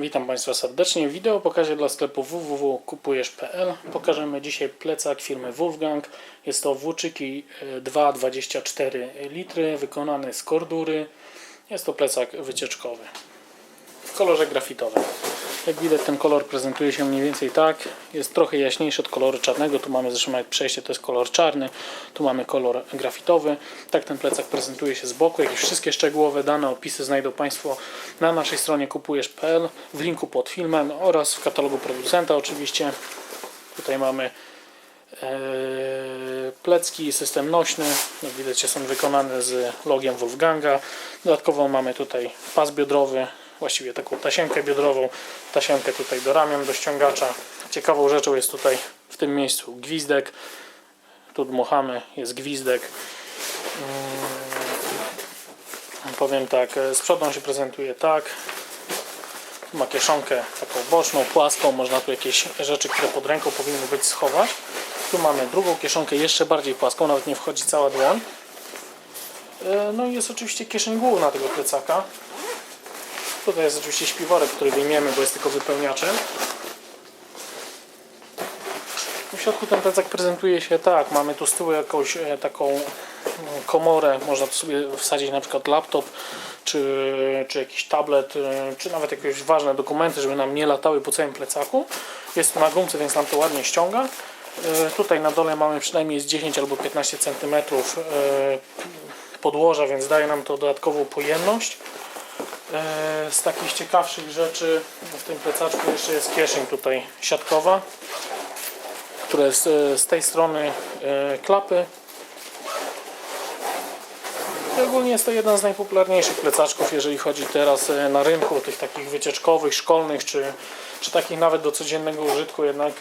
Witam Państwa serdecznie. Wideo pokażę dla sklepu www.kupujesz.pl. Pokażemy dzisiaj plecak firmy Wolfgang. Jest to włóczyki e, 2,24 litry, wykonany z kordury. Jest to plecak wycieczkowy w kolorze grafitowym. Jak widać ten kolor prezentuje się mniej więcej tak. Jest trochę jaśniejszy od koloru czarnego. Tu mamy zresztą przejście to jest kolor czarny. Tu mamy kolor grafitowy. Tak ten plecak prezentuje się z boku. Jakieś wszystkie szczegółowe dane, opisy znajdą Państwo na naszej stronie kupujesz.pl w linku pod filmem oraz w katalogu producenta oczywiście. Tutaj mamy e, plecki, system nośny. Jak widać są wykonane z logiem Wolfganga. Dodatkowo mamy tutaj pas biodrowy, właściwie taką tasiemkę biodrową, tasiemkę tutaj do ramion, do ściągacza. Ciekawą rzeczą jest tutaj w tym miejscu gwizdek. Tu dmuchamy, jest gwizdek. Mm, Powiem tak, e, z przodu on się prezentuje tak. Tu Ma kieszonkę taką boczną, płaską, można tu jakieś rzeczy, które pod ręką powinny być schować. Tu mamy drugą kieszonkę jeszcze bardziej płaską, nawet nie wchodzi cała dłoń. E, No i jest oczywiście kieszeń główna tego plecaka. Tutaj jest oczywiście śpiworek, który wyjmiemy, bo jest tylko wypełniaczem. W środku ten plecak prezentuje się tak. Mamy tu z tyłu jakąś e, taką mm, komorę. Można tu sobie wsadzić na przykład laptop, czy, czy jakiś tablet, e, czy nawet jakieś ważne dokumenty, żeby nam nie latały po całym plecaku. Jest tu na gumce, więc nam to ładnie ściąga. E, Tutaj na dole mamy przynajmniej z 10 albo 15 cm podłoża, więc daje nam to dodatkową pojemność. E, Z takich ciekawszych rzeczy w tym plecaczku jeszcze jest kieszeń tutaj siatkowa, która jest e, z tej strony e, klapy. I ogólnie jest to jeden z najpopularniejszych plecaczków, jeżeli chodzi teraz na rynku, tych takich wycieczkowych, szkolnych, czy, czy takich nawet do codziennego użytku, jednak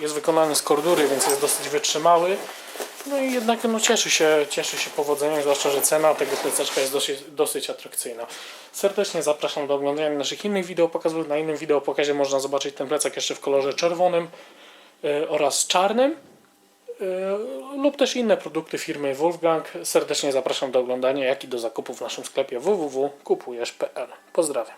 jest wykonany z kordury, więc jest dosyć wytrzymały. No i jednak no, cieszy, się, cieszy się powodzeniem, zwłaszcza, że cena tego plecaczka jest dosyć, dosyć atrakcyjna. Serdecznie zapraszam do oglądania naszych innych wideo pokazów. Na innym wideo pokazie można zobaczyć ten plecak jeszcze w kolorze czerwonym e, oraz czarnym e, lub też inne produkty firmy Wolfgang. Serdecznie zapraszam do oglądania, jak i do zakupu w naszym sklepie www.kupujesz.pl. Pozdrawiam.